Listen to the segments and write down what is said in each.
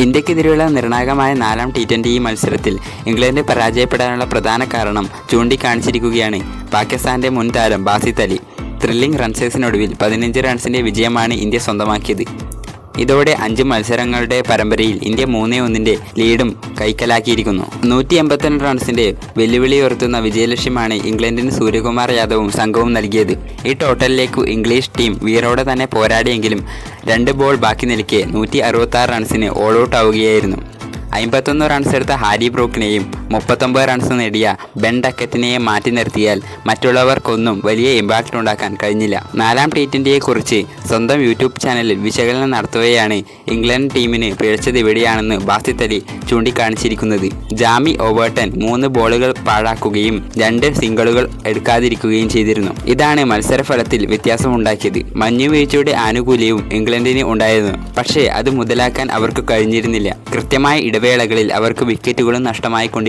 ഇന്ത്യക്കെതിരെയുള്ള നിർണായകമായ നാലാം T twenty മത്സരത്തിൽ ഇംഗ്ലണ്ട് പരാജയപ്പെടാനുള്ള പ്രധാന കാരണം ചൂണ്ടിക്കാണിച്ചിരിക്കുകയാണ് പാകിസ്ഥാന്റെ മുൻ താരം ബാസിത് അലി. ത്രില്ലിംഗ് റൺസേഴ്സിനൊടുവിൽ പതിനഞ്ച് റൺസിന്റെ വിജയമാണ് ഇന്ത്യ സ്വന്തമാക്കിയത്. ഇതോടെ അഞ്ച് മത്സരങ്ങളുടെ പരമ്പരയിൽ ഇന്ത്യ മൂന്നേ ഒന്നിന്റെ ലീഡും കൈക്കലാക്കിയിരിക്കുന്നു. നൂറ്റി എൺപത്തിരണ്ട് റൺസിന്റെ വെല്ലുവിളി ഉയർത്തുന്ന വിജയലക്ഷ്യമാണ് ഇംഗ്ലണ്ടിന് സൂര്യകുമാർ യാദവും സംഘവും നൽകിയത്. ഈ ടോട്ടലിലേക്ക് ഇംഗ്ലീഷ് ടീം വീറോടെ തന്നെ പോരാടിയെങ്കിലും രണ്ട് ബോൾ ബാക്കി നിൽക്കെ നൂറ്റി അറുപത്തി റൺസിന് ഓൾ ഔട്ട് ആവുകയായിരുന്നു. അമ്പത്തൊന്ന് റൺസ് എടുത്ത ഹാരി ബ്രൂക്കിനെയും മുപ്പത്തൊമ്പത് റൺസ് നേടിയ ബെൻ ഡക്കറ്റിനെ മാറ്റി നിർത്തിയാൽ മറ്റുള്ളവർക്കൊന്നും വലിയ ഇമ്പാക്റ്റ് ഉണ്ടാക്കാൻ കഴിഞ്ഞില്ല. നാലാം ടി ട്വന്റിയെ കുറിച്ച് സ്വന്തം യൂട്യൂബ് ചാനലിൽ വിശകലനം നടത്തുകയാണ് ഇംഗ്ലണ്ട് ടീമിന് പിഴച്ചത് ഇവിടെയാണെന്ന് ബാസിത് അലി ചൂണ്ടിക്കാണിച്ചിരിക്കുന്നത്. ജാമി ഓവേർട്ടൺ മൂന്ന് ബോളുകൾ പാഴാക്കുകയും രണ്ട് സിംഗിളുകൾ എടുക്കാതിരിക്കുകയും ചെയ്തിരുന്നു. ഇതാണ് മത്സരഫലത്തിൽ വ്യത്യാസമുണ്ടാക്കിയത്. മഞ്ഞുവീഴ്ചയുടെ ആനുകൂല്യവും ഇംഗ്ലണ്ടിന് ഉണ്ടായിരുന്നു. പക്ഷേ അത് മുതലാക്കാൻ അവർക്ക് കഴിഞ്ഞിരുന്നില്ല. കൃത്യമായ ഇടവേളകളിൽ അവർക്ക് വിക്കറ്റുകളും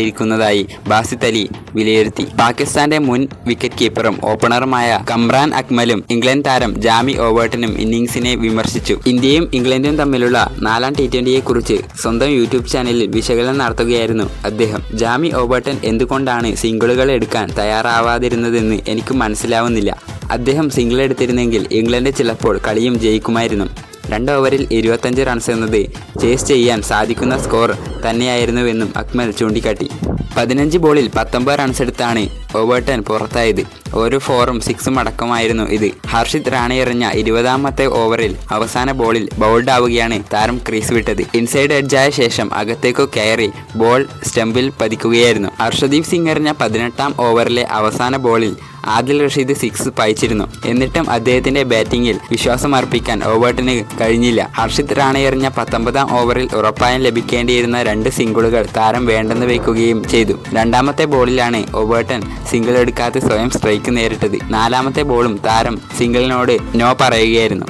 നഷ്ടമായിക്കൊണ്ടിരിക്കുന്നതായി ബാസിത് അലി വിലയിരുത്തി. പാകിസ്ഥാന്റെ മുൻ വിക്കറ്റ് കീപ്പറും ഓപ്പണറുമായ കമ്രാൻ അക്മലും ഇംഗ്ലണ്ട് താരം ജാമി ഓവേർട്ടനും ഇന്നിംഗ്സിനെ വിമർശിച്ചു. ഇന്ത്യയും ഇംഗ്ലണ്ടും തമ്മിലുള്ള നാലാം ടി ട്വന്റിയെ കുറിച്ച് സ്വന്തം യൂട്യൂബ് ചാനലിൽ വിശകലനം നടത്തുകയായിരുന്നു അദ്ദേഹം. ജാമി ഓബർട്ടൻ എന്തുകൊണ്ടാണ് സിംഗിളുകൾ എടുക്കാൻ തയ്യാറാവാതിരുന്നതെന്ന് എനിക്ക് മനസ്സിലാവുന്നില്ല. അദ്ദേഹം സിംഗിൾ എടുത്തിരുന്നെങ്കിൽ ഇംഗ്ലണ്ട് ചിലപ്പോൾ കളിയും ജയിക്കുമായിരുന്നു. രണ്ട് ഓവറിൽ ഇരുപത്തഞ്ച് റൺസ് എന്നത് ചേസ് ചെയ്യാൻ സാധിക്കുന്ന സ്കോർ തന്നെയായിരുന്നുവെന്നും അക്മൽ ചൂണ്ടിക്കാട്ടി. പതിനഞ്ച് ബോളിൽ പത്തൊമ്പത് റൺസ് എടുത്താണ് ഓവേർട്ടൺ പുറത്തായത്. ഓരോ ഫോറും സിക്സും അടക്കമായിരുന്നു ഇത്. ഹർഷിത് റാണി എറിഞ്ഞ ഇരുപതാമത്തെ ഓവറിൽ അവസാന ബോളിൽ ബൗൾഡ് ആവുകയാണ് താരം ക്രീസ് വിട്ടത്. ഇൻസൈഡ് എഡ്ജായ ശേഷം അകത്തേക്കു കയറി ബോൾ സ്റ്റംപിൽ പതിക്കുകയായിരുന്നു. ഹർഷദീപ് സിംഗ് എറിഞ്ഞ പതിനെട്ടാം ഓവറിലെ അവസാന ബോളിൽ ആദിൽ റഷീദ് സിക്സ് പായിച്ചിരുന്നു. എന്നിട്ടും അദ്ദേഹത്തിന്റെ ബാറ്റിംഗിൽ വിശ്വാസം അർപ്പിക്കാൻ ഓവേർട്ടിന് കഴിഞ്ഞില്ല. ഹർഷിത് റാണ എറിഞ്ഞ പത്തൊമ്പതാം ഓവറിൽ ഉറപ്പായും ലഭിക്കേണ്ടിയിരുന്ന രണ്ട് സിംഗിളുകൾ താരം വേണ്ടെന്ന് വയ്ക്കുകയും ചെയ്തു. രണ്ടാമത്തെ ബോളിലാണ് ഓവർട്ടൺ സിംഗിൾ എടുക്കാതെ സ്വയം സ്ട്രൈക്ക് നേരിട്ടത്. നാലാമത്തെ ബോളും താരം സിംഗിളിനോട് നോ പറയുകയായിരുന്നു.